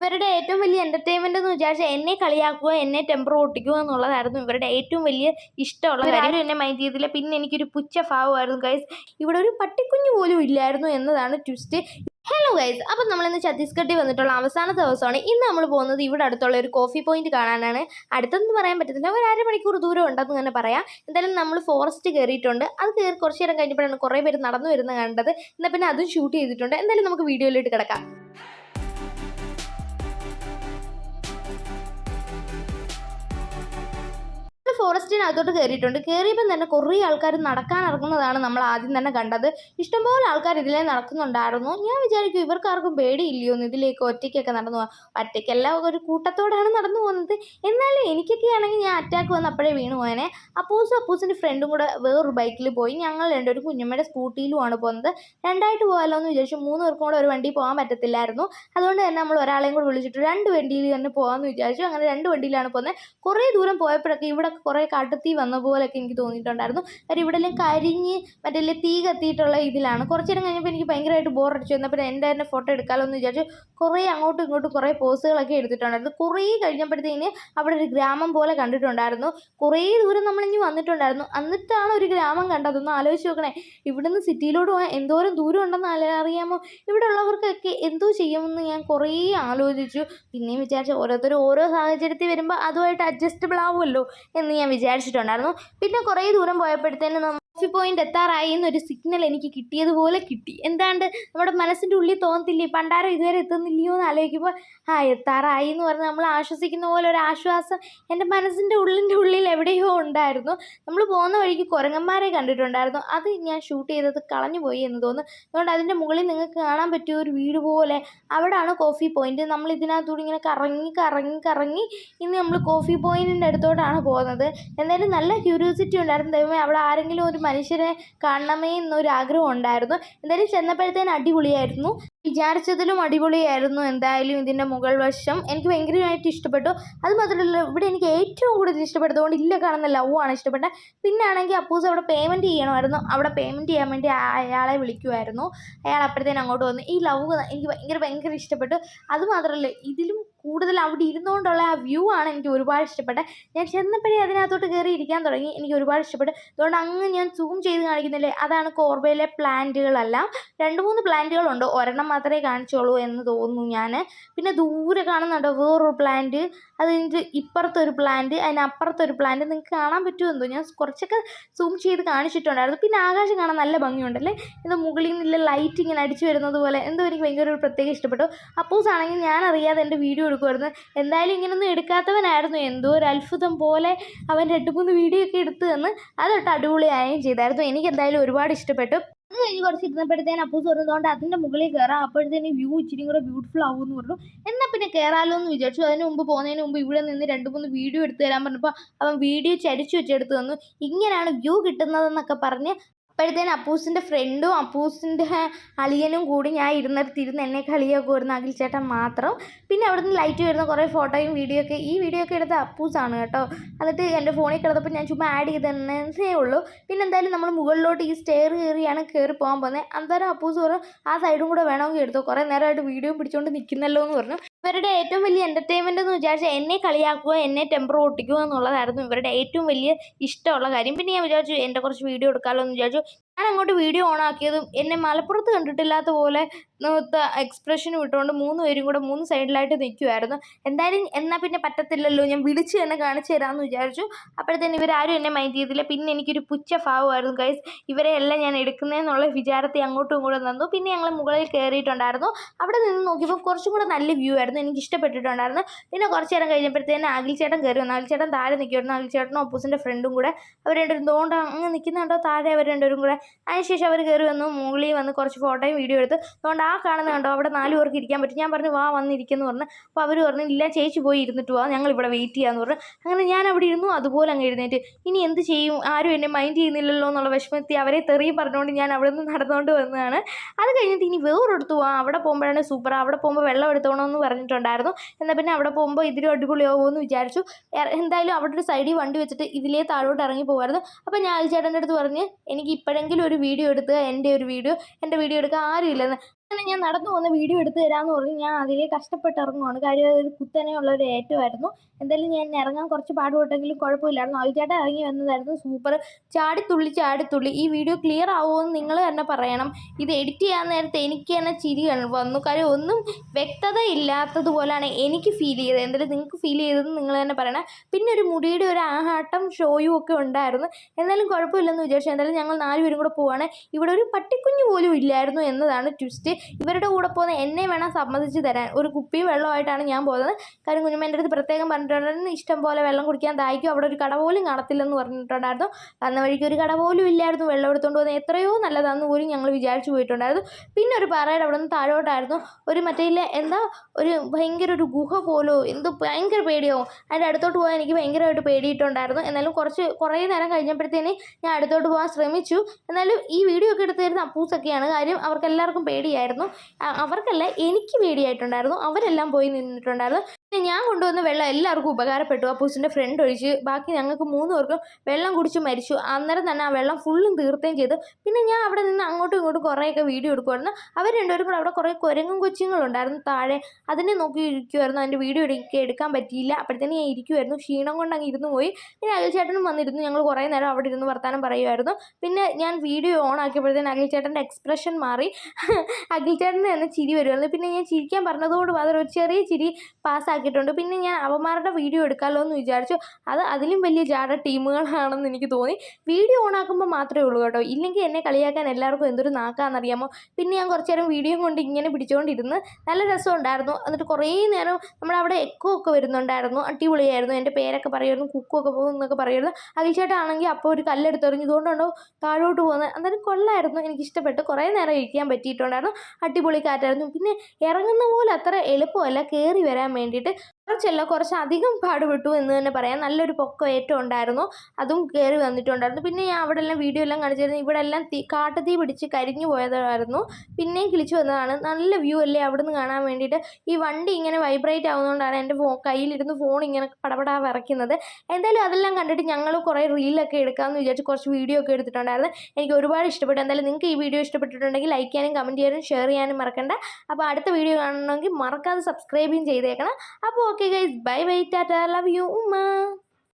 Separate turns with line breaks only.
ഇവരുടെ ഏറ്റവും വലിയ എന്റർടൈൻമെന്റ് എന്ന് വിചാരിച്ചാൽ എന്നെ കളിയാക്കുക എന്നെ ടെമ്പർ ഓട്ടിക്കുക എന്നുള്ളതായിരുന്നു ഇവരുടെ ഏറ്റവും വലിയ ഇഷ്ടമുള്ള കാര്യം. എന്നെ മൈൻഡ് ചെയ്തില്ല പിന്നെ എനിക്കൊരു പുച്ച ഭാവമായിരുന്നു ഗൈസ് ഇവിടെ ഒരു പട്ടിക്കുഞ്ഞു പോലും ഇല്ലായിരുന്നു എന്നതാണ് ട്വിസ്റ്റ് ഹലോ ഗൈസ് അപ്പം നമ്മളിന്ന് ഛത്തീസ്ഗഡിൽ വന്നിട്ടുള്ള അവസാന ദിവസമാണ്. ഇന്ന് നമ്മൾ പോകുന്നത് ഇവിടെ അടുത്തുള്ള ഒരു കോഫി പോയിന്റ് കാണാനാണ്. അടുത്തെന്ന് പറയാൻ പറ്റത്തില്ല. ഒരു അരമണിക്കൂർ ദൂരം ഉണ്ടെന്ന് തന്നെ പറയാം. എന്തായാലും നമ്മൾ ഫോറസ്റ്റ് കയറിയിട്ടുണ്ട് അത് കയറി കുറച്ച് നേരം കഴിഞ്ഞപ്പോഴാണ് കുറേ പേര് നടന്നു വരുന്നത് കണ്ടത്. എന്നാൽ പിന്നെ അതും ഷൂട്ട് ചെയ്തിട്ടുണ്ട്. എന്തായാലും നമുക്ക് വീഡിയോയിലോട്ട് കിടക്കാം. ഫോറസ്റ്റിനകത്തോട്ട് കയറിയിട്ടുണ്ട്. കയറിയപ്പം തന്നെ കുറേ ആൾക്കാർ നടക്കാൻ ഇറങ്ങുന്നതാണ് നമ്മൾ ആദ്യം തന്നെ കണ്ടത്. ഇഷ്ടംപോലെ ആൾക്കാർ ഇതിലേ നടക്കുന്നുണ്ടായിരുന്നു. ഞാൻ വിചാരിക്കും ഇവർക്കാർക്കും പേടിയില്ലയോ എന്ന് ഇതിലേക്ക് ഒറ്റയ്ക്കൊക്കെ നടന്നു പോകാം ഒറ്റയ്ക്കല്ല ഒരു കൂട്ടത്തോടാണ് നടന്നു പോകുന്നത്. എന്നാലും എനിക്കൊക്കെ ആണെങ്കിൽ ഞാൻ അറ്റാക്ക് വന്ന് അപ്പോഴേ വീണു പോയനെ. അപ്പൂസും അപ്പൂസിന്റെ ഫ്രണ്ടും കൂടെ വേറൊരു ബൈക്കിൽ പോയി. ഞങ്ങൾ ഒരു കുഞ്ഞമ്മയുടെ സ്കൂട്ടിയിലുമാണ് പോകുന്നത്. രണ്ടായിട്ട് പോകാമല്ലോ എന്ന് വിചാരിച്ചു. മൂന്ന് പേർക്കും കൂടെ ഒരു വണ്ടി പോകാൻ പറ്റത്തില്ലായിരുന്നു. അതുകൊണ്ട് തന്നെ നമ്മൾ ഒരാളെയും കൂടെ വിളിച്ചിട്ട് രണ്ട് വണ്ടിയിൽ തന്നെ പോകാമെന്ന് വിചാരിച്ചു. അങ്ങനെ രണ്ട് വണ്ടിയിലാണ് പോകുന്നത്. കുറേ ദൂരം പോയപ്പോഴൊക്കെ ഇവിടെ കാട്ടുതീ വന്ന പോലെയൊക്കെ എനിക്ക് തോന്നിയിട്ടുണ്ടായിരുന്നു. കാര്യം ഇവിടെ എല്ലാം കരിഞ്ഞ് മറ്റേ തീ കത്തിയിട്ടുള്ള ഇതിലാണ്. കുറച്ച് നേരം കഴിഞ്ഞപ്പോൾ എനിക്ക് ഭയങ്കരമായിട്ട് ബോറടിച്ചു. വന്നപ്പോൾ എന്റെ തന്നെ ഫോട്ടോ എടുക്കാമല്ലോ എന്ന് വിചാരിച്ചു. കുറേ അങ്ങോട്ടും ഇങ്ങോട്ടും കുറേ പോസുകളൊക്കെ എടുത്തിട്ടുണ്ടായിരുന്നു. കുറേ കഴിഞ്ഞപ്പോഴത്തേന് അവിടെ ഒരു ഗ്രാമം പോലെ കണ്ടിട്ടുണ്ടായിരുന്നു. കുറേ ദൂരം നമ്മളിഞ്ഞ് വന്നിട്ടുണ്ടായിരുന്നു. എന്നിട്ടാണ് ഒരു ഗ്രാമം കണ്ടത്. ഒന്ന് ആലോചിച്ച് നോക്കണേ. ഇവിടുന്ന് സിറ്റിയിലോട്ട് പോകാൻ എന്തോരം ദൂരം ഉണ്ടെന്ന് അറിയാമോ? ഇവിടെ ഉള്ളവർക്കൊക്കെ എന്തോ ചെയ്യുമെന്ന് ഞാൻ കുറേ ആലോചിച്ചു. പിന്നെയും വിചാരിച്ചു ഓരോരുത്തർ ഓരോ സാഹചര്യത്തിൽ വരുമ്പോൾ അതുമായിട്ട് അഡ്ജസ്റ്റബിൾ ആവുമല്ലോ എന്ന് ഞാൻ വിചാരിച്ചിട്ടുണ്ടായിരുന്നു. പിന്നെ കുറേ ദൂരം പോയപ്പോഴത്തേനും കോഫി പോയിന്റ് എത്താറായി എന്നൊരു സിഗ്നൽ എനിക്ക് കിട്ടിയതുപോലെ കിട്ടി. എന്താണ്ട്? നമ്മുടെ മനസ്സിന്റെ ഉള്ളിൽ തോന്നത്തില്ലേ? പണ്ടാരം ഇതുവരെ എത്തുന്നില്ലയോ എന്ന് ആലോചിക്കുമ്പോൾ ആ എത്താറായി എന്ന് പറഞ്ഞ് നമ്മൾ ആശ്വസിക്കുന്ന പോലെ ഒരു ആശ്വാസം എന്റെ മനസ്സിന്റെ ഉള്ളിന്റെ ഉള്ളിൽ എവിടെയോ ഉണ്ടായിരുന്നു. നമ്മൾ പോകുന്ന വഴിക്ക് കുരങ്ങന്മാരെ കണ്ടിട്ടുണ്ടായിരുന്നു. അത് ഞാൻ ഷൂട്ട് ചെയ്തത് കളഞ്ഞു പോയി എന്ന് തോന്നുന്നു. അതുകൊണ്ട് അതിന്റെ മുകളിൽ നിങ്ങൾക്ക് കാണാൻ പറ്റിയ ഒരു വീട് പോലെ അവിടാണ് കോഫി പോയിന്റ് നമ്മൾ ഇതിനകത്തൂടെ ഇങ്ങനെ കറങ്ങി കറങ്ങി കറങ്ങി ഇന്ന് നമ്മൾ കോഫി പോയിന്റിന്റെ അടുത്തോട്ടാണ് പോകുന്നത്. എന്തായാലും നല്ല ക്യൂരിയോസിറ്റി ഉണ്ടായിരുന്നു. ദൈവമേ അവിടെ ആരെങ്കിലും ഒരു മനുഷ്യരെ കാണണമേ എന്നൊരു ആഗ്രഹം ഉണ്ടായിരുന്നു. എന്തായാലും ചെന്നപ്പോഴത്തേന് അടിപൊളിയായിരുന്നു. വിചാരിച്ചതിലും അടിപൊളിയായിരുന്നു. എന്തായാലും ഇതിന്റെ മുകൾ വശം എനിക്ക് ഭയങ്കരമായിട്ട് ഇഷ്ടപ്പെട്ടു. അത് മാത്രമല്ല ഇവിടെ എനിക്ക് ഏറ്റവും കൂടുതൽ ഇഷ്ടപ്പെട്ടത് കൊണ്ട് ഇല്ല കാണുന്ന ലവ് ആണ് ഇഷ്ടപ്പെട്ടത്. പിന്നെ ആണെങ്കിൽ അപ്പൂസ് അവിടെ പേയ്മെന്റ് ചെയ്യണമായിരുന്നു. അവിടെ പേയ്മെന്റ് ചെയ്യാൻ വേണ്ടി അയാളെ വിളിക്കുമായിരുന്നു. അയാൾ അപ്പോഴത്തേനും അങ്ങോട്ട് വന്നു. ഈ ലവ് എനിക്ക് ഭയങ്കര ഭയങ്കര ഇഷ്ടപ്പെട്ടു. അത് മാത്രമല്ല ഇതിലും കൂടുതൽ അവിടെ ഇരുന്നുകൊണ്ടുള്ള ആ വ്യൂ ആണ് എനിക്ക് ഒരുപാട് ഇഷ്ടപ്പെട്ടത്. ഞാൻ ചെന്നപ്പോഴേ അതിനകത്തോട്ട് കയറി ഇരിക്കാൻ തുടങ്ങി. എനിക്ക് ഒരുപാട് ഇഷ്ടപ്പെട്ടു. അതുകൊണ്ട് അങ്ങ് ഞാൻ സൂം ചെയ്ത് കാണിക്കുന്നില്ലേ? അതാണ് കോർബയിലെ പ്ലാന്റുകളെല്ലാം രണ്ട് മൂന്ന് പ്ലാന്റുകളുണ്ട് ഒരെണ്ണം മാത്രമേ കാണിച്ചുള്ളൂ എന്ന് തോന്നുന്നു ഞാൻ പിന്നെ ദൂരെ കാണുന്നുണ്ടോ വേറൊരു പ്ലാന്റ് അതിന്റെ ഇപ്പുറത്തൊരു പ്ലാന്റ് അതിനപ്പുറത്തൊരു പ്ലാന്റ് നിങ്ങൾക്ക് കാണാൻ പറ്റുമോ എന്തോ? ഞാൻ കുറച്ചൊക്കെ സൂം ചെയ്ത് കാണിച്ചിട്ടുണ്ടായിരുന്നു. പിന്നെ ആകാശം കാണാൻ നല്ല ഭംഗിയുണ്ടല്ലേ? ഇത് മുകളിൽ നിന്നുള്ള ലൈറ്റ് ഇങ്ങനെ അടിച്ചു വരുന്നത് പോലെ എന്തോ എനിക്ക് ഭയങ്കര ഒരു പ്രത്യേകം ഇഷ്ടപ്പെട്ടു. അപ്പോസ് ആണെങ്കിൽ ഞാൻ അറിയാതെ എന്റെ വീഡിയോ എടുക്കുമായിരുന്നു എന്തായാലും ഇങ്ങനൊന്നും എടുക്കാത്തവനായിരുന്നു. എന്തോ ഒരു അത്ഭുതം പോലെ അവൻ രണ്ട് മൂന്ന് വീഡിയോ ഒക്കെ എടുത്തു തന്ന് അതൊട്ട് അടിപൊളിയായും ചെയ്തായിരുന്നു. എനിക്ക് എന്തായാലും ഒരുപാട് ഇഷ്ടപ്പെട്ടു. അത് കഴിഞ്ഞ് കുറച്ച് ഇരുന്നപ്പോഴത്തേന് അപ്പൂസ് പറഞ്ഞതുകൊണ്ട് അതിന്റെ മുകളിൽ കയറാം അപ്പോഴത്തേന് വ്യൂ ഇച്ചിരി കൂടെ ബ്യൂട്ടിഫുൾ ആവും എന്ന് പറഞ്ഞു. എന്നാ പിന്നെ കയറാലോ എന്ന് വിചാരിച്ചു. അതിന് മുമ്പ് പോകുന്നതിന് മുമ്പ് ഇവിടെ നിന്ന് രണ്ട് മൂന്ന് വീഡിയോ എടുത്ത് തരാൻ പറഞ്ഞപ്പോൾ അവൻ വീഡിയോ ചരിച്ചു വെച്ചെടുത്ത് തന്നു. ഇങ്ങനെയാണ് വ്യൂ കിട്ടുന്നതെന്നൊക്കെ പറഞ്ഞ് അപ്പോഴത്തേന് അപ്പൂസിന്റെ ഫ്രണ്ടും അപ്പൂസിന്റെ അളിയനും കൂടി ഞാൻ ഇരുന്നിടത്തിരുന്ന് എന്നെ കളിയാക്കുമായിരുന്നു അഖിൽ ചേട്ടൻ മാത്രം. പിന്നെ അവിടെ നിന്ന് ലൈറ്റ് വരുന്ന കുറേ ഫോട്ടോയും വീഡിയോ ഒക്കെ. ഈ വീഡിയോ ഒക്കെ എടുത്ത അപ്പൂസാണ് കേട്ടോ. എന്നിട്ട് എന്റെ ഫോണിൽ കിടന്നപ്പോൾ ഞാൻ ചുമ്മാ ആഡ് ചെയ്ത് തന്നേ ഉള്ളൂ. പിന്നെ എന്തായാലും നമ്മൾ മുകളിലോട്ട് ഈ സ്റ്റെയർ കയറിയാണ് കയറി പോകാൻ പോകുന്നത്. അന്നേരം അപ്പൂസ് പറഞ്ഞു ആ സൈഡും കൂടെ വേണമെങ്കിൽ എടുത്തോ. കുറേ നേരമായിട്ട് വീഡിയോ പിടിച്ചുകൊണ്ട് നിൽക്കുന്നല്ലോ എന്ന് പറഞ്ഞു. ഇവരുടെ ഏറ്റവും വലിയ എന്റർടൈൻമെന്റ് എന്ന് വിചാരിച്ചാൽ എന്നെ കളിയാക്കുക എന്നെ ടെമ്പർ പൊട്ടിക്കുക എന്നുള്ളതായിരുന്നു ഇവരുടെ ഏറ്റവും വലിയ ഇഷ്ടമുള്ള കാര്യം. പിന്നെ ഞാൻ വിചാരിച്ചു എന്റെ കുറച്ച് വീഡിയോ എടുക്കാമല്ലോ എന്ന് വിചാരിച്ചു. ഞാൻ അങ്ങോട്ട് വീഡിയോ ഓൺ ആക്കിയതും എന്നെ മലപ്പുറത്ത് കണ്ടിട്ടില്ലാത്ത പോലെ എക്സ്പ്രഷൻ വിട്ടുകൊണ്ട് മൂന്ന് പേരും കൂടെ മൂന്ന് സൈഡിലായിട്ട് നിൽക്കുമായിരുന്നു എന്തായാലും എന്നാൽ പിന്നെ പറ്റത്തില്ലല്ലോ ഞാൻ വിളിച്ച് തന്നെ കാണിച്ചു തരാമെന്ന് വിചാരിച്ചു. അപ്പോഴത്തേന് ഇവരാരും എന്നെ മൈൻഡ് ചെയ്തില്ല. പിന്നെ എനിക്കൊരു പുച്ച ഭാവമായിരുന്നു ഗൈസ് ഇവരെ എല്ലാം ഞാൻ എടുക്കുന്നതെന്നുള്ള വിചാരത്തെ അങ്ങോട്ടും ഇങ്ങോട്ടും നിന്നു. പിന്നെ ഞങ്ങൾ മുകളിൽ കയറിയിട്ടുണ്ടായിരുന്നു അവിടെ നിന്ന് നോക്കിയപ്പോൾ കുറച്ചും കൂടെ നല്ല വ്യൂ ആയിരുന്നു. എനിക്ക് ഇഷ്ടപ്പെട്ടിട്ടുണ്ടായിരുന്നു. പിന്നെ കുറച്ച് നേരം കഴിഞ്ഞപ്പോഴത്തേന് അഖിൽ ചേട്ടൻ കയറി വന്നു. അഖിൽ ചേട്ടൻ താഴെ നിൽക്കുമായിരുന്നു അഖിൽ ചേട്ടനും ഒപ്പൂസിന്റെ ഫ്രണ്ടും കൂടെ. അവർ രണ്ടും തോണ്ട് അങ്ങ് നിൽക്കുന്നുണ്ടോ താഴെ അവർ രണ്ടുപേരും കൂടെ അതിനുശേഷം അവർ കയറി വന്നു മുകളിൽ വന്ന് കുറച്ച് ഫോട്ടോയും വീഡിയോ എടുത്ത് അതുകൊണ്ട് ആ കാണുന്ന കണ്ടോ അവിടെ നാല് പേർക്ക് ഇരിക്കാൻ പറ്റും. ഞാൻ പറഞ്ഞു വാ വന്നിരിക്കുന്നു പറഞ്ഞു. അപ്പോൾ അവർ പറഞ്ഞു ഇല്ല ചേച്ചി പോയി ഇരുന്നിട്ട് വാ ഞങ്ങൾ ഇവിടെ വെയിറ്റ് ചെയ്യാമെന്ന് പറഞ്ഞു. അങ്ങനെ ഞാൻ അവിടെ ഇരുന്നു അതുപോലെ അങ്ങ് എഴുന്നേറ്റ്. ഇനി എന്ത് ചെയ്യും? ആരും എന്നെ മൈൻഡ് ചെയ്യുന്നില്ലല്ലോ എന്നുള്ള വിഷമത്തിൽ അവരെ തെറിയും പറഞ്ഞുകൊണ്ട് ഞാൻ അവിടെ നിന്ന് നടന്നുകൊണ്ട് വന്നതാണ്. അത് കഴിഞ്ഞിട്ട് ഇനി വേറൊരിടത്ത് പോവാം അവിടെ പോകുമ്പോഴാണ് സൂപ്പർ അവിടെ പോകുമ്പോൾ വെള്ളം എടുത്തോണമെന്ന് പറഞ്ഞിട്ടുണ്ടായിരുന്നു. എന്നാൽ പിന്നെ അവിടെ പോകുമ്പോൾ ഇതിലും അടിപൊളിയാവുമെന്ന് വിചാരിച്ചു. എന്തായാലും അവിടെ ഒരു സൈഡിൽ വണ്ടി വെച്ചിട്ട് ഇതിലേ താഴോട്ട് ഇറങ്ങി പോകുമായിരുന്നു അപ്പോൾ ഞാൻ ചേട്ടന്റെ അടുത്ത് പറഞ്ഞ് എനിക്ക് ഇപ്പോഴെങ്കിലും ഒരു വീഡിയോ എടുത്ത് എന്റെ ഒരു വീഡിയോ എന്റെ വീഡിയോ എടുക്കാൻ ആരും ഇല്ലെന്ന് അങ്ങനെ ഞാൻ നടന്നു പോകുന്ന വീഡിയോ എടുത്തു തരാമെന്ന് പറഞ്ഞ്. ഞാൻ അതിലേ കഷ്ടപ്പെട്ട് ഇറങ്ങുവാണ് കാര്യം അതൊരു കുത്തനെയുള്ള ഒരു ഏറ്റമായിരുന്നു എന്തായാലും ഞാൻ ഇറങ്ങാൻ കുറച്ച് പാടുപെട്ടെങ്കിലും കുഴപ്പമില്ലായിരുന്നു. അവിചേട്ടൻ ഇറങ്ങി വന്നതായിരുന്നു. സൂപ്പർ ചാടിത്തുള്ളി ചാടിത്തുള്ളി ഈ വീഡിയോ ക്ലിയർ ആവുമെന്ന് നിങ്ങൾ തന്നെ പറയണം. ഇത് എഡിറ്റ് ചെയ്യാൻ നേരത്തെ എനിക്ക് തന്നെ ചിരി വന്നു. കാര്യം ഒന്നും വ്യക്തത ഇല്ലാത്തതുപോലാണ് എനിക്ക് ഫീൽ ചെയ്തത്. എന്തായാലും നിങ്ങൾക്ക് ഫീൽ ചെയ്തതെന്ന് നിങ്ങൾ തന്നെ പറയണം. പിന്നെ ഒരു മുടിയുടെ ഒരു ആഹാട്ടം ഷോയും ഒക്കെ ഉണ്ടായിരുന്നു. എന്നാലും കുഴപ്പമില്ലെന്ന് വിചാരിച്ചു. എന്തായാലും ഞങ്ങൾ നാലുപേരും കൂടെ പോവാണ്. ഇവിടെ ഒരു പട്ടിക്കുഞ്ഞ് പോലും ഇല്ലായിരുന്നു എന്നതാണ് ട്വിസ്റ്റ് ഇവരുടെ കൂടെ പോകുന്ന എന്നെ വേണം സമ്മതിച്ച് തരാൻ. ഒരു കുപ്പി വെള്ളമായിട്ടാണ് ഞാൻ പോകുന്നത്. കാര്യം കുഞ്ഞുമ്മ എന്റെ അടുത്ത് പ്രത്യേകം പറഞ്ഞിട്ടുണ്ടായിരുന്നു ഇഷ്ടം പോലെ വെള്ളം കുടിക്കാൻ ദാഹിക്കും. അവിടെ ഒരു കട പോലും കാണത്തില്ലെന്ന് പറഞ്ഞിട്ടുണ്ടായിരുന്നു. വന്ന വഴിക്ക് ഒരു കട പോലും ഇല്ലായിരുന്നു. വെള്ളം എടുത്തുകൊണ്ട് പോകുന്നത് എത്രയോ നല്ലതാണെന്ന് പോലും ഞങ്ങൾ വിചാരിച്ചു പോയിട്ടുണ്ടായിരുന്നു. പിന്നെ ഒരു പാറയുടെ അവിടെ നിന്ന് താഴോട്ടായിരുന്നു. ഒരു മറ്റേ എന്താ ഒരു ഭയങ്കര ഒരു ഗുഹ പോലോ എന്തോ ഭയങ്കര പേടിയാവും. അതിന്റെ അടുത്തോട്ട് പോകാൻ എനിക്ക് ഭയങ്കരമായിട്ട് പേടിയിട്ടുണ്ടായിരുന്നു. എന്നാലും കുറച്ച് കുറേ നേരം കഴിഞ്ഞപ്പോഴത്തേന് ഞാൻ അടുത്തോട്ട് പോകാൻ ശ്രമിച്ചു. എന്നാലും ഈ വീഡിയോ ഒക്കെ എടുത്തു തരുന്ന അപ്പൂസൊക്കെയാണ്. കാര്യം അവർക്ക് എല്ലാവർക്കും പേടിയായിരുന്നു. അ- അവർക്കല്ല എനിക്ക് പേടിയായിട്ടുണ്ടായിരുന്നു. അവരെല്ലാം പോയി നിന്നിട്ടുണ്ടായിരുന്നു. പിന്നെ ഞാൻ കൊണ്ടുവന്ന വെള്ളം എല്ലാവർക്കും ഉപകാരപ്പെട്ടു. അപ്പൂസിന്റെ ഫ്രണ്ട് ഒഴിച്ച് ബാക്കി ഞങ്ങൾക്ക് മൂന്ന് പേർക്കും വെള്ളം കുടിച്ച് മരിച്ചു. അന്നേരം തന്നെ ആ വെള്ളം ഫുള്ളും തീർത്തുകയും ചെയ്തു. പിന്നെ ഞാൻ അവിടെ നിന്ന് അങ്ങോട്ടും ഇങ്ങോട്ടും കുറേയൊക്കെ വീഡിയോ എടുക്കുമായിരുന്നു അവർ രണ്ടുപേരും കൂടെ അവിടെ കുറേ കുരങ്ങും കൊച്ചുങ്ങളുണ്ടായിരുന്നു താഴെ. അതിനെ നോക്കി ഇരിക്കുമായിരുന്നു അതിന്റെ വീഡിയോ എടുക്കുക എടുക്കാൻ പറ്റിയില്ല. അപ്പോഴത്തേനും ഞാൻ ഇരിക്കുമായിരുന്നു ക്ഷീണം കൊണ്ട് അങ്ങ് ഇരുന്ന് പോയി. പിന്നെ അഖിൽ ചേട്ടനും വന്നിരുന്നു. ഞങ്ങൾ കുറേ നേരം അവിടെ ഇരുന്ന് വർത്താനം പറയുമായിരുന്നു പിന്നെ ഞാൻ വീഡിയോ ഓൺ ആക്കിയപ്പോഴത്തേനും അഖിൽ ചേട്ടന്റെ എക്സ്പ്രഷൻ മാറി. അഖിൽ ചേട്ടന് തന്നെ ചിരി വരുമായിരുന്നു പിന്നെ ഞാൻ ചിരിക്കാൻ പറഞ്ഞതോട് ഒരു ചെറിയ ചിരി പാസ്സാക്കിയിട്ടുണ്ട് പിന്നെ ഞാൻ അവന്മാരുടെ വീഡിയോ എടുക്കാമല്ലോ എന്ന് വിചാരിച്ചു. അത് അതിലും വലിയ ജാട ടീമുകളാണെന്ന് എനിക്ക് തോന്നി. വീഡിയോ ഓണാക്കുമ്പോൾ മാത്രമേ ഉള്ളൂ കേട്ടോ. ഇല്ലെങ്കിൽ എന്നെ കളിയാക്കാൻ എല്ലാവർക്കും എന്തൊരു നാക്കാണെന്നറിയാമോ പിന്നെ ഞാൻ കുറച്ച് നേരം വീഡിയോ കൊണ്ട് ഇങ്ങനെ പിടിച്ചുകൊണ്ടിരുന്ന് നല്ല രസമുണ്ടായിരുന്നു എന്നിട്ട് കുറേ നേരം നമ്മളവിടെ എക്കോ ഒക്കെ വരുന്നുണ്ടായിരുന്നു. അടിപൊളിയായിരുന്നു. എന്റെ പേരൊക്കെ പറയുമായിരുന്നു. കുക്കും ഒക്കെ പോകും എന്നൊക്കെ പറയുമായിരുന്നു. അഖിൽ ചേട്ടനാണെങ്കിൽ അപ്പോൾ ഒരു കല്ലെടുത്തെറിഞ്ഞു ഇതുകൊണ്ടുണ്ടോ താഴോട്ട് പോകുന്നത്? എന്തായാലും കൊള്ളായിരുന്നു. എനിക്കിഷ്ടപ്പെട്ടു. കുറേ നേരം ഇരിക്കാൻ പറ്റിയിട്ടുണ്ടായിരുന്നു. അടിപൊളി കാറ്റായിരുന്നു. പിന്നെ ഇറങ്ങുന്ന പോലെ അത്ര എളുപ്പമല്ല. കയറി വരാൻ വേണ്ടിയിട്ട് കുറച്ചല്ല കുറച്ച് അധികം പാടുപെട്ടു എന്ന് തന്നെ പറയാം. നല്ലൊരു പൊക്കം ഏറ്റവും ഉണ്ടായിരുന്നു. അതും കയറി വന്നിട്ടുണ്ടായിരുന്നു. പിന്നെ ഞാൻ അവിടെ എല്ലാം വീഡിയോ എല്ലാം കാണിച്ചിരുന്നു. ഇവിടെ എല്ലാം തീ കാട്ടുതീ പിടിച്ച് കരിഞ്ഞു പോയതായിരുന്നു. പിന്നെയും കിളിച്ച് വന്നതാണ്. നല്ല വ്യൂ അല്ലേ അവിടെ നിന്ന് കാണാൻ വേണ്ടിയിട്ട്? ഈ വണ്ടി ഇങ്ങനെ വൈബ്രേറ്റ് ആവുന്നതുകൊണ്ടാണ് എന്റെ ഫോ കയ്യിലിരുന്ന് ഫോൺ ഇങ്ങനെ പടപടാ വിറയ്ക്കുന്നത് എന്തായാലും അതെല്ലാം കണ്ടിട്ട് ഞങ്ങൾ കുറേ റീലൊക്കെ എടുക്കാമെന്ന് വിചാരിച്ച് കുറച്ച് വീഡിയോ ഒക്കെ എടുത്തിട്ടുണ്ടായിരുന്നു. എനിക്ക് ഒരുപാട് ഇഷ്ടപ്പെട്ടു. എന്തായാലും നിങ്ങൾക്ക് ഈ വീഡിയോ ഇഷ്ടപ്പെട്ടിട്ടുണ്ടെങ്കിൽ ലൈക്ക് ചെയ്യാനും കമന്റ് ചെയ്യാനും ഷെയർ ചെയ്യാനും മറക്കണ്ട. അപ്പോൾ അടുത്ത വീഡിയോ കാണണമെങ്കിൽ മറക്കാതെ സബ്സ്ക്രൈബും ചെയ്തേക്കണം. അപ്പോൾ okay guys. Bye bye tata love you. Uma.